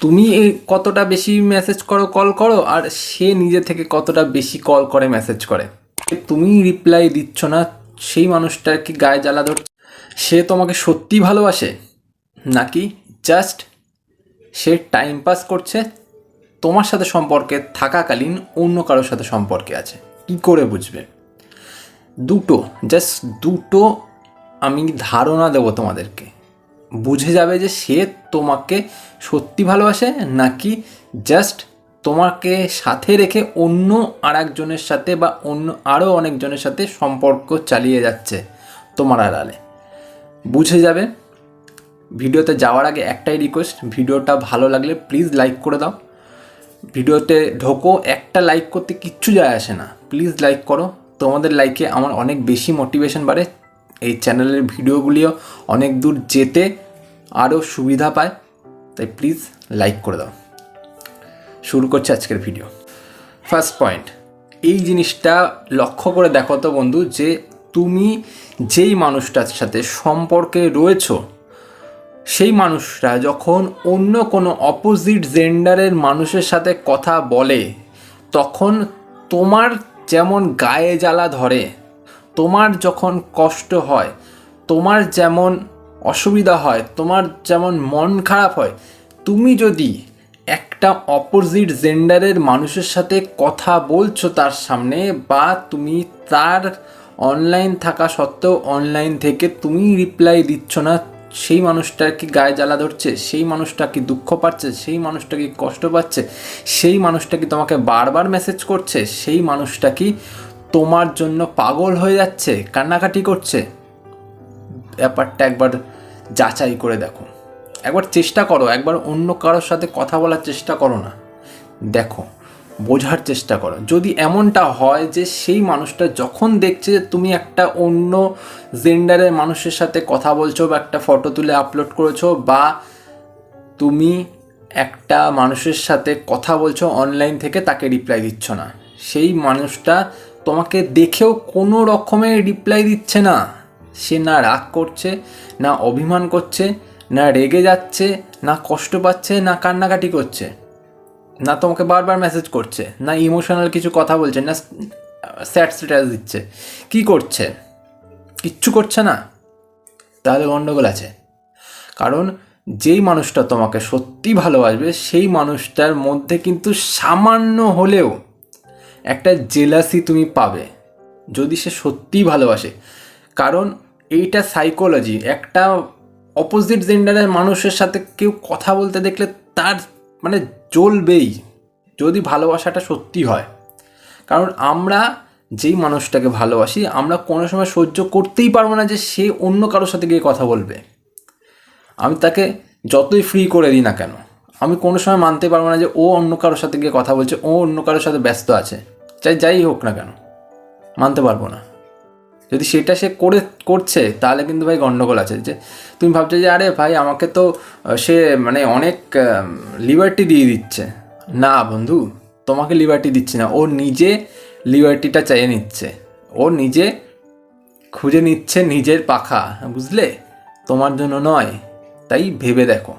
তুমি কতটা বেশি মেসেজ করো কল করো, আর সে নিজে থেকে কতটা বেশি কল করে মেসেজ করে? তুমি রিপ্লাই দিচ্ছ না, সেই মানুষটার কি গায়ে জ্বালা ধরছে? সে তোমাকে সত্যি ভালোবাসে? নাকি জাস্ট সে টাইম পাস করছে, তোমার সাথে সম্পর্কে থাকাকালীন অন্য কারোর সাথে সম্পর্কে আছে? কি করে বুঝবে? দুটো জাস্ট দুটো আমি ধারণা দেবো তোমাদেরকে। বুঝে যাবে যে সে তোমাকে সত্যি ভালোবাসে নাকি জাস্ট তোমাকে সাথে রেখে অন্য আর একজনের সাথে বা অন্য আরও অনেকজনের সাথে সম্পর্ক চালিয়ে যাচ্ছে তোমার আড়ালে। বুঝে যাবে? ভিডিওতে যাওয়ার আগে একটাই রিকোয়েস্ট ভিডিওটা ভালো লাগলে প্লিজ লাইক করে দাও। ভিডিওতে ঢোকো, একটা লাইক করতে কিচ্ছু যায় আসে না। প্লিজ লাইক করো। তোমাদের লাইকে আমার অনেক বেশি মোটিভেশন বাড়ে। এই চ্যানেলের ভিডিওগুলিও অনেক দূর যেতে আরও সুবিধা পায়, তাই প্লিজ লাইক করে দাও। শুরু করছে আজকের ভিডিও ফার্স্ট পয়েন্ট এই জিনিসটা লক্ষ্য করে দেখো তো বন্ধু, যে তুমি যেই মানুষটার সাথে সম্পর্কে রয়েছো, সেই মানুষরা যখন অন্য কোনো অপোজিট জেন্ডারের মানুষের সাথে কথা বলে, তখন তোমার যেমন গায়ে জ্বালা ধরে, তোমার যখন কষ্ট হয়, তোমার যেমন অসুবিধা হয়, তোমার যেমন মন খারাপ হয়, তুমি যদি একটা অপোজিট জেন্ডারের মানুষের সাথে কথা বলছো তার সামনে বা তুমি তার অনলাইন থাকা সত্ত্বেও অনলাইন থেকে তুমি রিপ্লাই দিচ্ছ না, সেই মানুষটার কি গায়ে জ্বালা ধরছে, সেই মানুষটা কি দুঃখ পাচ্ছে, সেই মানুষটা কি কষ্ট পাচ্ছে, সেই মানুষটা কি তোমাকে বারবার মেসেজ করছে, সেই মানুষটা কি তোমার জন্য পাগল হয়ে যাচ্ছে, কান্নাকাটি করছে? ব্যাপারটা একবার যাচাই করে দেখো। একবার চেষ্টা করো, একবার অন্য কারোর সাথে কথা বলার চেষ্টা করো না। দেখো, বোঝার চেষ্টা করো। যদি এমনটা হয় যে সেই মানুষটা যখন দেখছে যে তুমি একটা অন্য জেন্ডারের মানুষের সাথে কথা বলছো বা একটা ফটো তুলে আপলোড করেছ বা তুমি একটা মানুষের সাথে কথা বলছো অনলাইন থেকে তাকে রিপ্লাই দিচ্ছ না, সেই মানুষটা তোমাকে দেখেও কোনো রকমের রিপ্লাই দিচ্ছে না। সে না রাগ করছে, না অভিমান করছে, না রেগে যাচ্ছে, না কষ্ট পাচ্ছে, না কান্নাকাটি করছে। না তোমাকে বারবার মেসেজ করছে, না ইমোশনাল কিছু কথা বলছে, না স্যাড স্ট্যাটাস দিচ্ছে। কি করছে? কিচ্ছু করছে না? তাহলে গণ্ডগোল আছে। কারণ যেই মানুষটা তোমাকে সত্যি ভালোবাসবে, সেই মানুষটার মধ্যে কিন্তু সামান্য হলেও একটা জেলাসি তুমি পাবে। যদি সে সত্যিই ভালোবাসে কারণ এইটা সাইকোলজি একটা অপোজিট জেন্ডারের মানুষের সাথে কেউ কথা বলতে দেখলে তার মানে জ্বলবেই, যদি ভালোবাসাটা সত্যি হয়। কারণ আমরা যেই মানুষটাকে ভালোবাসি, আমরা কোনো সময় সহ্য করতেই পারব না যে সে অন্য কারোর সাথে গিয়ে কথা বলবে। আমি তাকে যতই ফ্রি করে দিই না কেন, আমি কোনো সময় মানতে পারব না যে ও অন্য কারোর সাথে গিয়ে কথা বলছে, ও অন্য কারোর সাথে ব্যস্ত আছে। চাই যাই হোক না কেন, মানতে পারব না। যদি সেটা সে করে, করছে, তাহলে কিন্তু ভাই গণ্ডগোল আছে। যে তুমি ভাবছ যে, আরে ভাই, আমাকে তো সে মানে অনেক লিবার্টি দিয়ে দিচ্ছে। না বন্ধু, তোমাকে লিবার্টি দিচ্ছে না। ও নিজে লিবার্টিটা চাইয়ে নিচ্ছে। ও নিজে খুঁজে নিচ্ছে নিজের পাখা, বুঝলে? তোমার জন্য নয়, তাই ভেবে দেখো,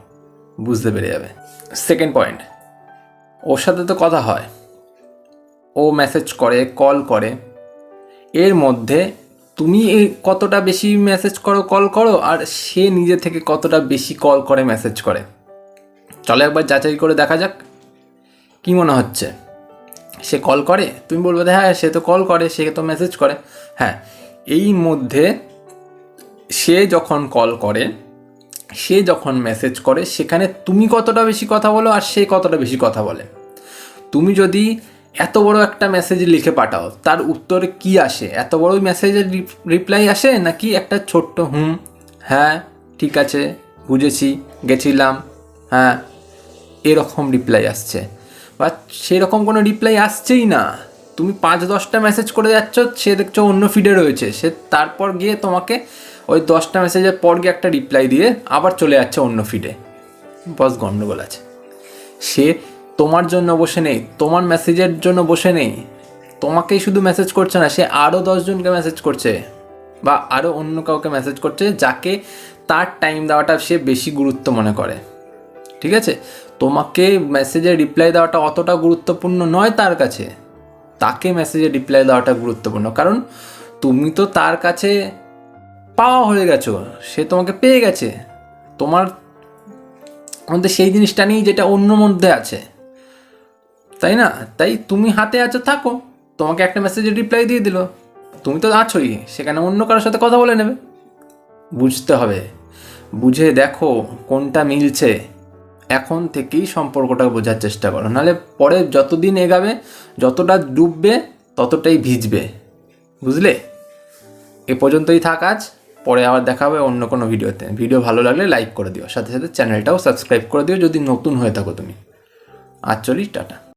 বুঝতে পেরে যাবে। সেকেন্ড পয়েন্ট ওর সাথে তো কথা হয়। ও মেসেজ করে কল করে। এর মধ্যে তুমি কতটা বেশি মেসেজ করো কল করো, আর সে নিজে থেকে কতটা বেশি কল করে মেসেজ করে? চলো একবার যাচাই করে দেখা যাক, কি মনে হচ্ছে? সে কল করে? তুমি বলবে হ্যাঁ সে তো কল করে, সে তো মেসেজ করে। হ্যাঁ এই মধ্যে সে যখন কল করে, সে যখন মেসেজ করে, সেখানে তুমি কতটা বেশি কথা বলো, আর সে কতটা বেশি কথা বলে। তুমি যদি এত বড় একটা মেসেজ লিখে পাঠাও। তার উত্তরে কি আসে? এত বড় মেসেজের রিপ্লাই আসে নাকি একটা ছোট্ট হুম? হ্যাঁ ঠিক আছে, বুঝেছি, গেছিলাম হ্যাঁ এরকম রিপ্লাই আসছে। বা সেরকম কোনো রিপ্লাই আসছেই না। তুমি পাঁচ দশটা মেসেজ করে যাচ্ছ, সে দেখছ অন্য ফিডে রয়েছে। সে তারপর গিয়ে তোমাকে ওই দশটা মেসেজের পর গিয়ে একটা রিপ্লাই দিয়ে আবার চলে যাচ্ছে অন্য ফিডে বস গণ্ডগোল আছে। সে তোমার জন্য বসে নেই, তোমার মেসেজের জন্য বসে নেই। তোমাকেই শুধু মেসেজ করছে না, সে আরও দশজনকে মেসেজ করছে বা আরও অন্য কাউকে মেসেজ করছে যাকে তার টাইম দেওয়াটা সে বেশি গুরুত্ব মনে করে। ঠিক আছে? তোমাকে মেসেজে রিপ্লাই দেওয়াটা অতটা গুরুত্বপূর্ণ নয় তার কাছে। তাকে মেসেজে রিপ্লাই দেওয়াটা গুরুত্বপূর্ণ। কারণ তুমি তো তার কাছে পাওয়া হয়ে গেছো, সে তোমাকে পেয়ে গেছে। তোমার মধ্যে সেই জিনিসটা নেই যেটা অন্য মধ্যে আছে। তাই না? তাই তুমি হাতে আছো, থাকো। তোমাকে একটা মেসেজে রিপ্লাই দিয়ে দিল। তুমি তো আছোই, সেখানে অন্য কারোর সাথে কথা বলে নেবে। বুঝতে হবে। বুঝে দেখো কোনটা মিলছে। এখন থেকেই সম্পর্কটা বোঝার চেষ্টা করো। নাহলে পরে যতদিন এগাবে, যতটা ডুববে, ততটাই ভিজবে। বুঝলে? এ পর্যন্তই থাক আজ। পরে আবার দেখা হবে অন্য কোনো ভিডিওতে। ভিডিও ভালো লাগলে লাইক করে দিও। সাথে সাথে চ্যানেলটাও সাবস্ক্রাইব করে দিও যদি নতুন হয়ে থাকো তুমি। আজ চলি, টাটা।